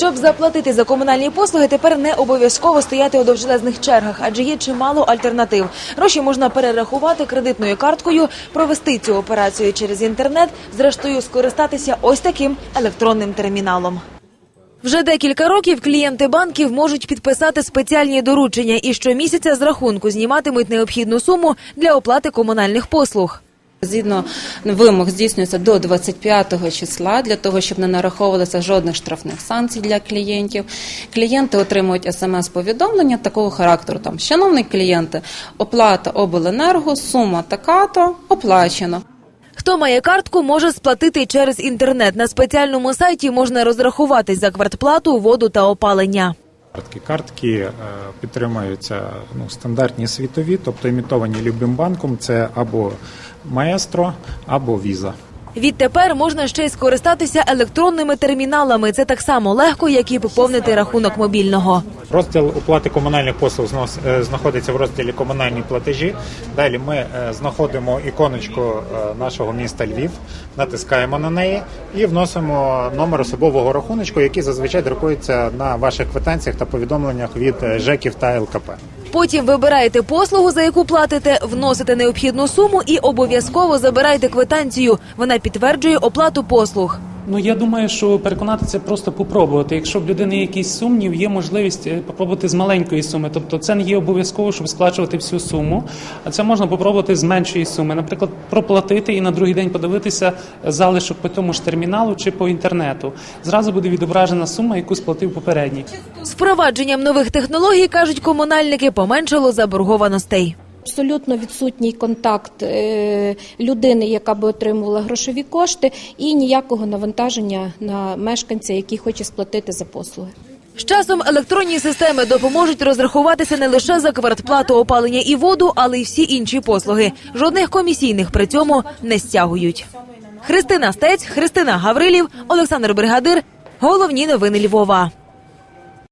Щоб заплатити за комунальні послуги, тепер не обов'язково стояти у довжелезних чергах, адже є чимало альтернатив. Гроші можна перерахувати кредитною карткою, провести цю операцію через інтернет, зрештою скористатися ось таким електронним терміналом. Вже декілька років клієнти банків можуть підписати спеціальні доручення і щомісяця з рахунку зніматимуть необхідну суму для оплати комунальних послуг. Згідно вимог здійснюється до 25 числа для того, щоб не нараховувалося жодних штрафних санкцій для клієнтів. Клієнти отримують смс-повідомлення такого характеру. Там, шановні клієнти, оплата обленерго, сума така-то, оплачено. Хто має картку, може сплатити через інтернет. На спеціальному сайті можна розрахуватись за квартплату, воду та опалення. Картки картки е, підтримуються ну, стандартні світові, тобто імітовані любим банком. Це або маестро, або віза. Відтепер можна ще й скористатися електронними терміналами. Це так само легко, як і поповнити рахунок мобільного. Розділ оплати комунальних послуг е, знаходиться в розділі комунальні платежі. Далі ми е, знаходимо іконочку е, нашого міста Львів, натискаємо на неї і вносимо номер особового рахуночку, який зазвичай друкується на ваших квитанціях та повідомленнях від ЖЕКів та ЛКП. Потім вибираєте послугу, за яку платите, вносите необхідну суму і обов'язково забирайте квитанцію. Вона підтверджує оплату послуг. Ну я думаю, що переконати це просто попробувати. Якщо в людини якийсь сумнів, є можливість е, попробувати з маленької суми. Тобто це не є обов'язково, щоб сплачувати всю суму, а це можна попробувати з меншої суми. Наприклад, проплатити і на другий день подивитися залишок по тому ж терміналу чи по інтернету. Зразу буде відображена сума, яку сплатив попередній. З впровадженням нових технологій кажуть комунальники, поменшало заборгованостей. Абсолютно відсутній контакт е, людини, яка би отримувала грошові кошти, і ніякого навантаження на мешканця, який хоче сплатити за послуги. З часом електронні системи допоможуть розрахуватися не лише за квартплату, опалення і воду, але й всі інші послуги. Жодних комісійних при цьому не стягують. Христина Стець, Христина Гаврилів, Олександр Бригадир. Головні новини Львова.